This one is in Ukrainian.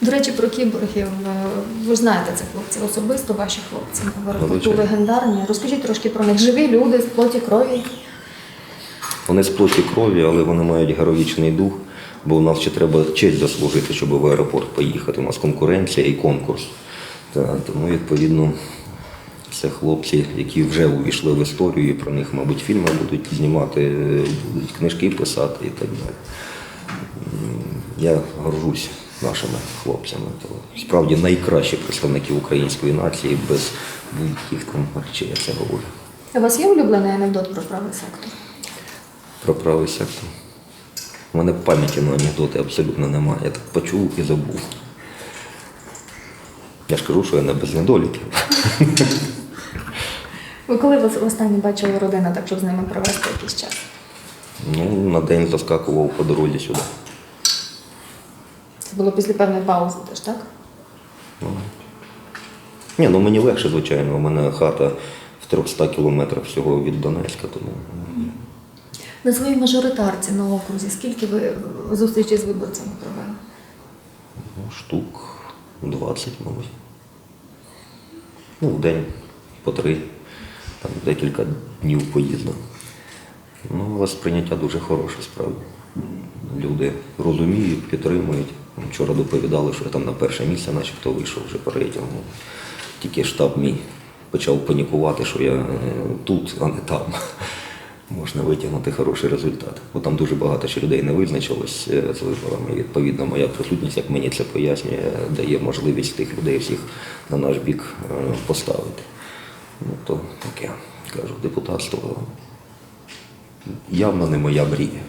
До речі, про кіборгів. е, Ви ж знаєте цих хлопців особисто, ваші хлопці Звичайно. легендарні. Розкажіть трошки про них. Живі люди з плоті крові. Вони з плоті крові, але вони мають героїчний дух, бо у нас ще треба честь заслужити, щоб в аеропорт поїхати. У нас конкуренція і конкурс. Та, тому, відповідно, це хлопці, які вже увійшли в історію, і про них, мабуть, фільми будуть знімати, е, будуть книжки писати і так далі. Я горжусь нашими хлопцями. То справді найкращі представники української нації без будь-яких там речей, я це говорю. У вас є улюблений анекдот про правий сектор? Про правий сектор. У мене пам'яті на анекдоти абсолютно немає. Я так почув і забув. Я ж кажу, що я не без недоліків. Ви коли ви останнє бачили родину, так щоб з ними провести якийсь час? Ну, на день заскакував по дорозі сюди. Це було після певної паузи теж, так? Ні, ну мені легше, звичайно. У мене хата в 300 кілометрах всього від Донецька, тому На своїй мажоритарці на окрузі, скільки ви зустрічі з виборцями провели? ну, штук 20, мабуть. Ну, в день по три, там декілька днів поїздив. Ну, але сприйняття дуже хороше, справді. Люди розуміють, підтримують. Вчора доповідали, що я там на перше місце, начебто вийшов вже по рейтингу. Тільки штаб мій почав панікувати, що я е, тут, а не там. Можна витягнути хороший результат. Бо там дуже багато ще людей не визначилось е, з виборами. Відповідно, моя присутність, як мені це пояснює, дає можливість тих людей всіх на наш бік е, поставити. Ну, то таке, кажу, депутатство явно не моя мрія.